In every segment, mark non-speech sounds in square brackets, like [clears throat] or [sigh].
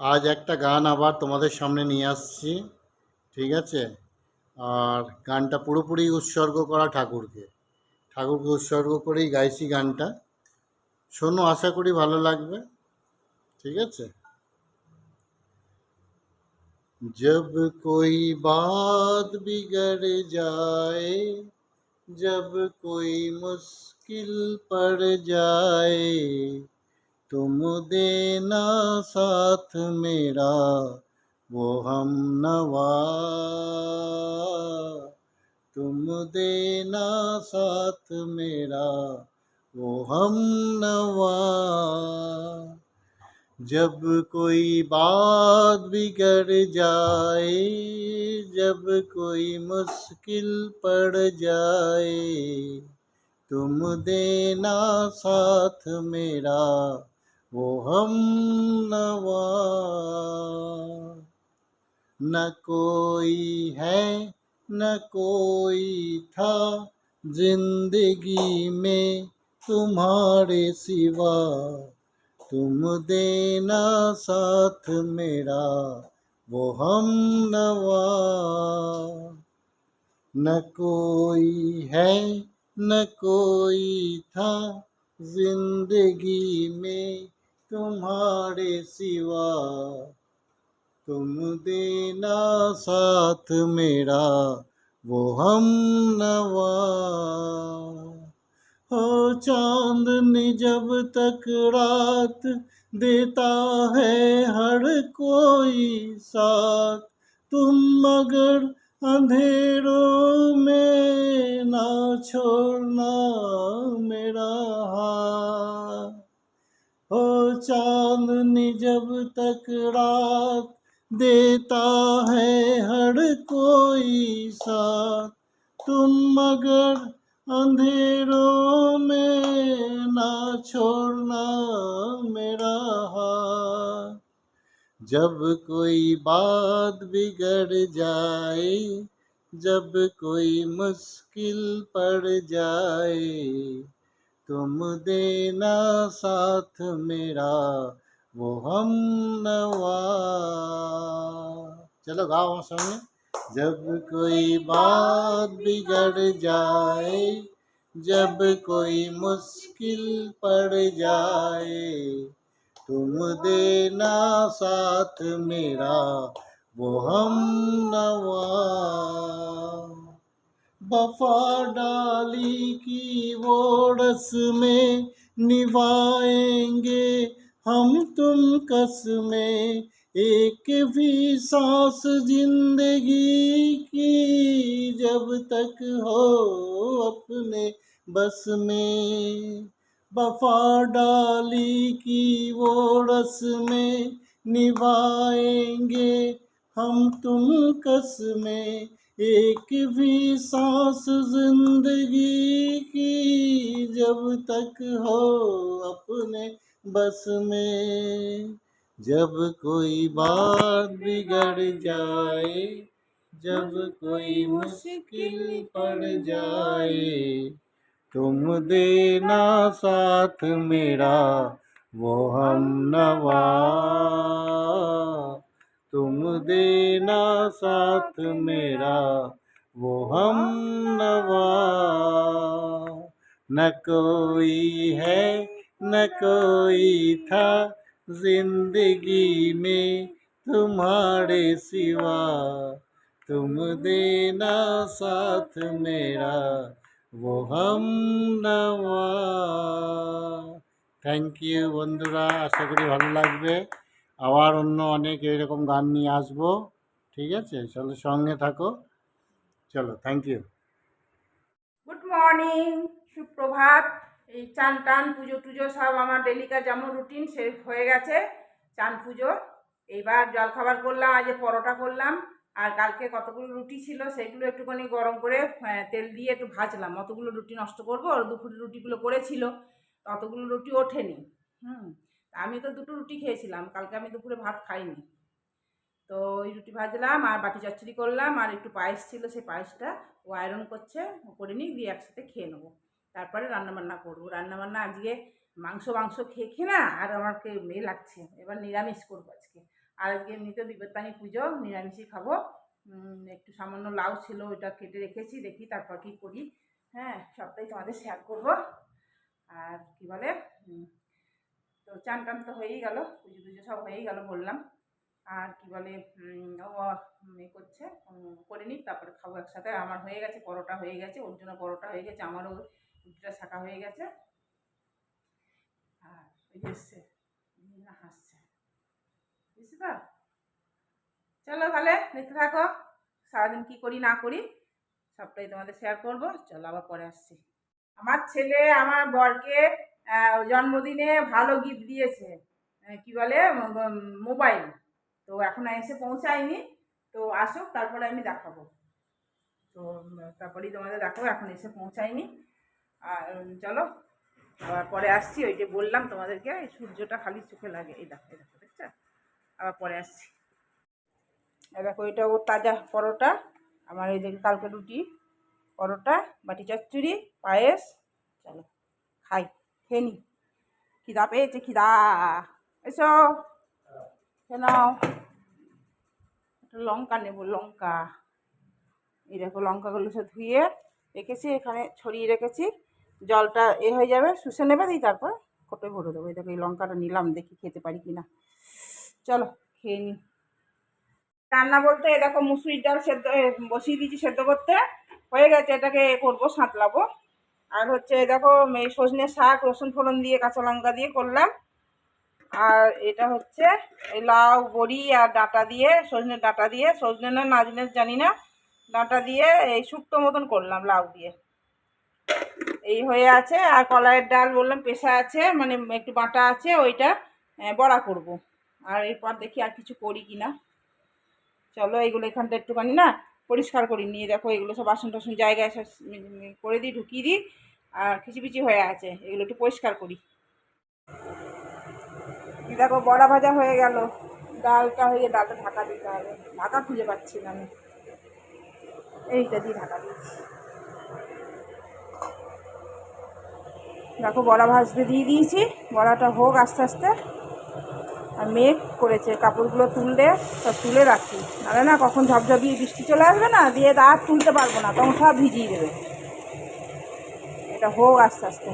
আজ একটা গান আবার তোমাদের সামনে নিয়ে আসছি ঠিক আছে আর গানটা পুরোপুরি উৎসর্গ করা ঠাকুরকে ঠাকুরকে উৎসর্গ করেই গাইছি গানটা শোনো আশা করি ভালো লাগবে ঠিক আছে जब कोई बात बिगड़ जाए जब कोई मुश्किल पड़ जाए تم دینا ساتھ میرا، وہ ہم نوا۔ تم دینا ساتھ میرا، وہ ہم نوا۔ جب کوئی بات بگڑ جائے، جب کوئی مشکل پڑ جائے، تم دینا ساتھ میرا۔ وہ ہم نوا نہ کوئی ہے، نہ کوئی تھا زندگی میں تمہارے سوا۔ تم دینا ساتھ میرا، وہ ہم نوا نہ کوئی ہے، نہ کوئی تھا زندگی میں تمہارے سوا تم دینا ساتھ میرا وہ ہم نوا ہو چاندنی جب تک رات دیتا ہے ہر کوئی ساتھ تم مگر اندھیروں میں نہ چھوڑنا میرا ہاتھ ہو چاندنی جب تک رات دیتا ہے ہر کوئی ساتھ، تم مگر اندھیروں میں نہ چھوڑنا میرا ہاتھ۔ جب کوئی بات بگڑ جائے، جب کوئی مشکل پڑ جائے تم دینا ساتھ میرا، وہ ہم نوا۔ چلو گاؤں ہم جب کوئی بات بگڑ جائے، جب کوئی مشکل پڑ جائے، تم دینا ساتھ میرا، وہ ہم نوا۔ بفا ڈالی کی ووڑس میں نبھائیں گے۔ ہم تم کس میں ایک بھی سانس زندگی کی جب تک ہو اپنے بس میں۔ بفا ڈالی کی وہ میں نبھائیں گے۔ ہم تم کس میں ایک بھی سانس زندگی کی جب تک ہو اپنے بس میں۔ جب کوئی بات بگڑ جائے، جب کوئی مشکل پڑ جائے، تم دینا ساتھ میرا، وہ ہم نوا۔ تم دینا ساتھ میرا وہ ہم نوا نہ کوئی ہے نہ کوئی تھا زندگی میں تمہارے سوا تم دینا ساتھ میرا وہ ہم نوا تھینک یو بندرا آشا کر ভালো لگے আবার অন্য অনেক এরকম গান নিয়ে আসব। ঠিক আছে? চলো সঙ্গে থাকো। চলো থ্যাংক ইউ গুড মর্নিং সুপ্রভাত। এই চান টান পুজো টুজো সব আমার ডেলিকার যেমন রুটিন সে হয়ে গেছে। চান পুজো। এইবার জলখাবার করলাম আজ পরোটা করলাম। আর কালকে কতগুলো রুটি ছিল সেগুলো একটুখানি গরম করে আহ, তেল দিয়ে একটু ভাজলাম। অতগুলো রুটি নষ্ট করব আর দুপুরে রুটিগুলো করেছিল অতগুলো রুটি ওঠেনি। হুম আমি তো দুটো রুটি খেয়েছিলাম, কালকে আমি দুপুরে ভাত খাইনি। তো ওই রুটি ভাজলাম, আর বাটি চচ্চড়ি করলাম, আর একটু পায়েস ছিল, সেই পায়েসটা ও আয়রন করছে করে নিই দিয়ে একসাথে খেয়ে নেব। তারপরে রান্নাবান্না করব। রান্নাবান্না আজকে মাংস মাংস খেয়ে খেয়ে না আর আমাকে মেয়ে লাগছে। এবার নিরামিষ করব আজকে। আর আজকে এমনিতে বিপত্তানি পুজো, নিরামিষই খাব। একটু সামান্য লাউ ছিল, ওইটা কেটে রেখেছি, দেখি তারপর কি করি। হ্যাঁ সবটাই তোমাদের শেয়ার করব। আর কি বলে? তো চান টান তো হয়েই গেল, পুজো টুজো সব হয়েই গেল বললাম। আর কি বলে ও এ করছে করে নিক, তারপরে খাব একসাথে। আমার হয়ে গেছে, পরোটা হয়ে গেছে, ওর জন্য পরোটা হয়ে গেছে, আমারও রুটিটা শাখা হয়ে গেছে। আর এসছে না হাসছে। বুঝছি তো চলো তাহলে, দেখতে থাকো, সারাদিন কি করি, না করি, সবটাই তোমাদের শেয়ার করব। চলো আবার পরে আসছি। আমার ছেলে, আমার বরকে জন্মদিনে ভালো গিফট দিয়েছে। কি বলে? মোবাইল। তো এখন এসে পৌঁছায়নি। তো আসুক, তারপরে আমি দেখাবো। তো তারপরেই তোমাদের দেখাবো, এখন এসে পৌঁছায়নি। আর চলো, আবার পরে আসছি। ওই যে বললাম তোমাদেরকে সূর্যটা খালি চোখে লাগে। এই দেখো দেখো, দেখছ? আবার পরে আসছি। দেখো, এটা ওর তাজা পরোটা। আমার এই দেখি কালকে রুটি, পরোটা, বাটি চচ্চড়ি, পায়েস। চলো, খাই। খেয়ে নি খিদা পেয়েছে খিদা এসো একটা লঙ্কা নেব লঙ্কা এই দেখো লঙ্কাগুলো সব ধুয়ে রেখেছি এখানে ছড়িয়ে রেখেছি জলটা এ হয়ে যাবে শুষে নেবে দিই তারপর কোটোয় ভরে দেবো এই দেখো এই লঙ্কাটা নিলাম দেখি খেতে পারি কি না চলো খেয়ে নিই রান্না বলতে দেখো মুসুরির ডাল সেদ্ধ বসিয়ে দিয়েছি সেদ্ধ করতে হয়ে গেছে এটাকে করব সাঁতলাবো আর হচ্ছে দেখো, এই সজনে শাক, রসুন ফোড়ন দিয়ে, কাঁচা লঙ্কা দিয়ে করলাম। আর এটা হচ্ছে এই লাউ, বড়ি আর ডাঁটা দিয়ে, সজনের ডাঁটা দিয়ে। সজনে না নাজনে জানি না। ডাঁটা দিয়ে এই শুক্তো মতন করলাম লাউ দিয়ে। এই হয়ে আছে। আর কলাইয়ের ডাল বললাম পেশা আছে মানে একটু বাটা আছে, ওইটা বড়া করব। আর এরপর দেখি আর কিছু করি কি না চলো এগুলো এখানটা একটুখানি না পরিষ্কার করি, নিয়ে দেখো এগুলো সব বাসন টাসন জায়গায় সব করে দিই, ঢুকিয়ে দিই, আর খিচিপিচি হয়ে আছে, এগুলো একটু পরিষ্কার করি। দেখো বড়া ভাজা হয়ে গেল, ডালটা হয়ে ডালটা ঢাকা দিতে হবে, ঢাকা খুঁজে পাচ্ছি না আমি। এইটা দিয়ে ঢাকা দিচ্ছি। দেখো বড়া ভাজতে দিয়ে দিয়েছি, বড়াটা হোক আস্তে আস্তে। আর মেঘ করেছে, কাপড়গুলো তুললে সব তুলে রাখি। নাহলে না কখন ঝপঝপিয়ে বৃষ্টি চলে আসবে না, দিয়ে আর তুলতে পারব না, তখন সব ভিজিয়ে দেবে। এটা হোক আস্তে আস্তে।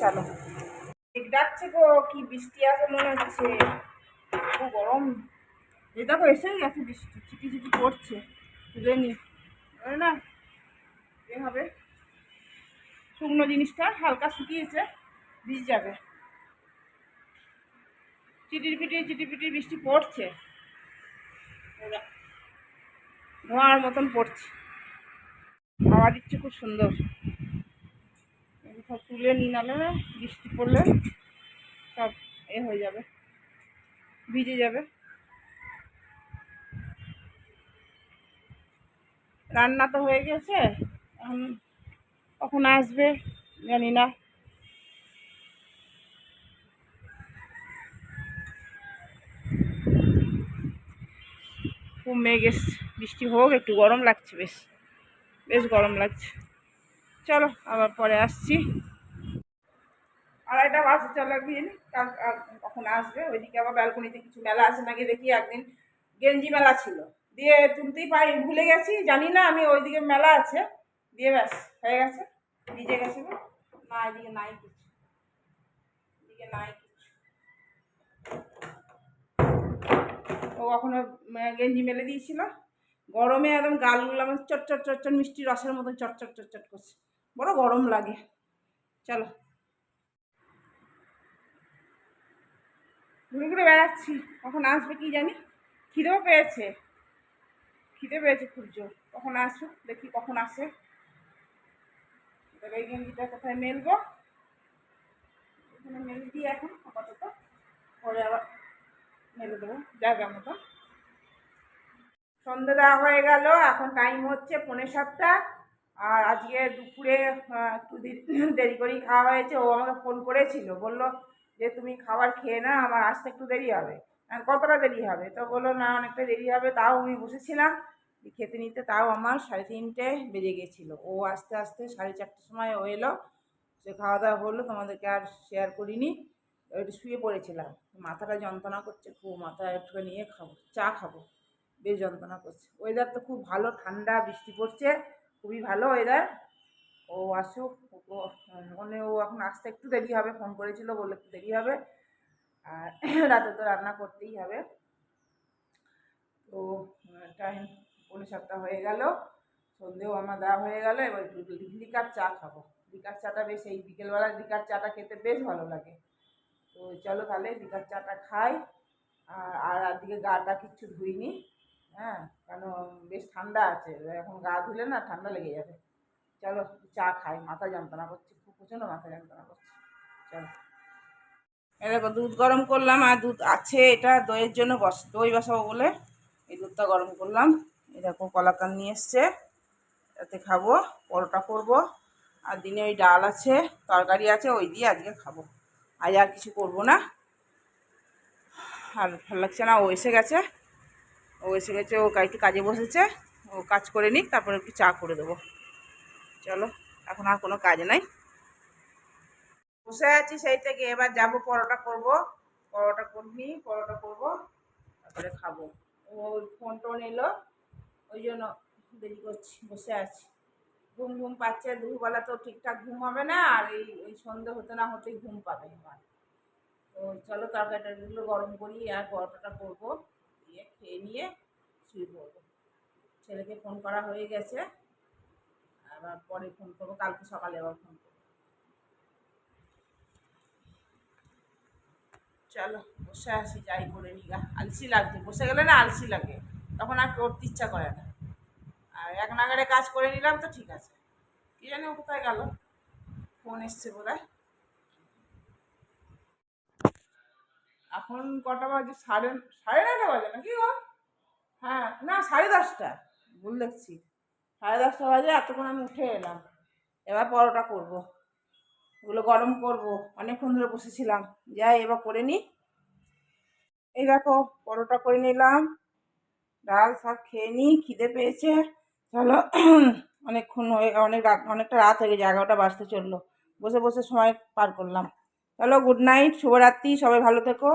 চলো। ডাকছে গো, কি বৃষ্টি আসে মনে হচ্ছে। খুব গরম। এই দেখো এসেই গেছে বৃষ্টি, ছিটি ছিটি পড়ছে। তুলে নি না, এ হবে। শুকনো জিনিসটা হালকা শুকিয়েছে, ভিজে যাবে। চিটির পিটির চিটির পিটির বৃষ্টি পড়ছে। ধোঁয়ার মতন পড়ছে। হাওয়া দিচ্ছে খুব সুন্দর। সব তুলে নিয়ে নালে বৃষ্টি পড়লে সব এ হয়ে যাবে, ভিজে যাবে। রান্না তো হয়ে গেছে, এখন কখন আসবে জানি না। খুব মেঘ এসছে বৃষ্টি হোক, একটু গরম লাগছে বেশ। বেশ গরম লাগছে। চলো, আবার পরে আসছি। আড়াইটা বাজে, চলো একদিন। কাল কখন আসবে? ওইদিকে আবার ব্যালকনিতে কিছু মেলা আছে নাকি দেখি, একদিন গেঞ্জি মেলা ছিল। দিয়ে তুলতেই পারি ভুলে গেছি, জানি না, আমি ওইদিকে মেলা আছে। দিয়ে ব্যাস, হয়ে গেছে। ভিজে গেছে। না, এদিকে নাই কিছু। এদিকে নাই কিছু। ও কখনো গেঞ্জি মেলে দিয়েছিল। গরমে একদম গালগুলো আমার চট চট চট চট মিষ্টি রসের মতন চট চট চট চট করছে। বড় গরম লাগে। চলো। ঘুরে ঘুরে বেড়াচ্ছি। কখন আসবে কি জানি? খিদেও পেয়েছে। খিদে পেয়েছে খুব জোর। কখন আসুক, দেখি কখন আসে। এবার এই গেঞ্জিটা কোথায় মেলবো? এখানে মেলে দিই এখন, আপাতত। পরে আবার মেলে দেবো। জায়গা মতো। সন্ধে দেওয়া হয়ে গেল। এখন টাইম হচ্ছে পৌনে সাতটা। আর আজকে দুপুরে একটু দেরি করেই খাওয়া হয়েছে। ও আমাকে ফোন করেছিল। বলল যে, তুমি খাবার খেয়ে না আমার আসতে একটু দেরি হবে। আর কতটা দেরি হবে? তো বলল, না, অনেকটা দেরি হবে। তাও আমি বসেছিলাম। খেতে নিতে তাও আমার সাড়ে তিনটে বেজে গেছিল। ও আস্তে আস্তে সাড়ে চারটের সময় ও এলো। সে খাওয়া দাওয়া হলো তোমাদেরকে আর শেয়ার করিনি। শুয়ে পড়েছিলাম। মাথাটা যন্ত্রণা করছে খুব, মাথা একটু নিয়ে খাব, চা খাব। বেশ যন্ত্রণা করছে। ওয়েদার তো খুব ভালো, ঠান্ডা, বৃষ্টি পড়ছে, খুবই ভালো ওয়েদার ও আসুক মানে ও এখন আসতে একটু দেরি হবে ফোন করেছিল বলে একটু দেরি হবে। আর [clears throat] রাতে তো রান্না করতেই হবে। তো টাইম পৌনে সাতটা হয়ে গেল, সন্ধেও আমার দেওয়া হয়ে গেল, এবার একটু লিকার চা খাব। লিকার চাটা বেশ, এই বিকেলবেলা লিকার চাটা খেতে বেশ ভালো লাগে। তো চলো তাহলে লিকার চাটা খাই। আর আর আজকে গাটা কিচ্ছু ধুইনি। হ্যাঁ কেন বেশ ঠান্ডা আছে। এখন গা ধুলে না ঠান্ডা লেগে যাবে। চলো চা খাই, মাথা যন্ত্রণা করছে, খুব প্রচণ্ড মাথা যন্ত্রণা করছে। চলো। দেখো, দুধ গরম করলাম, আর দুধ আছে, এটা দইয়ের জন্য বস, দই বসাবো বলে এই দুধটা গরম করলাম। দেখো কলাকান নিয়ে এসছে এতে খাব, পরোটা করব। আর দিনে ওই ডাল আছে, তরকারি আছে, ওই দিয়ে আজকে খাব। আজ আর কিছু করব না। আর ভালো লাগছে না, ও এসে গেছে। ও এসে গেছে, ও একটু কাজে বসেছে। ও কাজ করে নিক, তারপরে একটু চা করে দেবো। চলো, এখন আর কোনো কাজ নাই। বসে আছি সেই থেকে, এবার যাব পরোটা করব। পরোটা করবি, পরোটা করব, তারপরে খাব। ও ফোন টোন এলো ওই জন্য দেরি করছি, বসে আছি। ঘুম ঘুম পাচ্ছে, দুপুরবেলা তো ঠিকঠাক ঘুম হবে না, আর এই ওই সন্ধে হতে না হতেই ঘুম পাবে এবার। তো চলো তরকারিটাগুলো গরম করি, আর পরোটাটা করব, দিয়ে খেয়ে নিয়ে শুয়ে পড়ব। ছেলেকে ফোন করা হয়ে গেছে, আবার পরে ফোন করব, কালকে সকালে আবার ফোন করব। চলো, বসে আসি যাই করে নিগা আলসি লাগছে, বসে গেলে না আলসি লাগে, তখন আর করতে ইচ্ছা করে না। আর এক নাগারে কাজ করে নিলাম তো ঠিক আছে। কি জানি ও কোথায় গেল? ফোন এসছে বোধ এখন কটা বাজে? সাড়ে সাড়ে নটা বাজে নাকি গো হ্যাঁ না, সাড়ে দশটা। ভুল দেখছি। সাড়ে দশটা বাজে, এতক্ষণ আমি উঠে এলাম। এবার পরোটা করব। ওগুলো গরম করব। অনেকক্ষণ ধরে বসেছিলাম। যাই, এবার করে নিই। এই দেখো, পরোটা করে নিলাম। ডাল শাক খেয়ে নিই, খিদে পেয়েছে। চলো অনেকক্ষণ হয়ে অনেক রাত অনেকটা রাত হয়ে গেছে এগারোটা বাজতে চলল। বসে বসে সময় পার করলাম। চলো গুড নাইট শুভরাত্রি সবাই ভালো থেকো।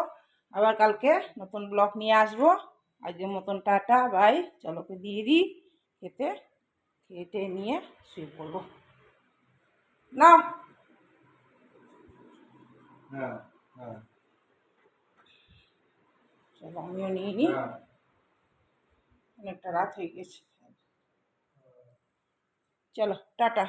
আবার কালকে নতুন ব্লগ নিয়ে আসব। আজকের মতন টাটা বাই চলো দিয়ে দিই খেতে খেটে নিয়ে শুয়ে পড়ব। না হ্যাঁ হ্যাঁ। চলো আমিও নিয়ে নিই। হ্যাঁ। অনেকটা রাত হয়ে গেছে। চলো টাটা।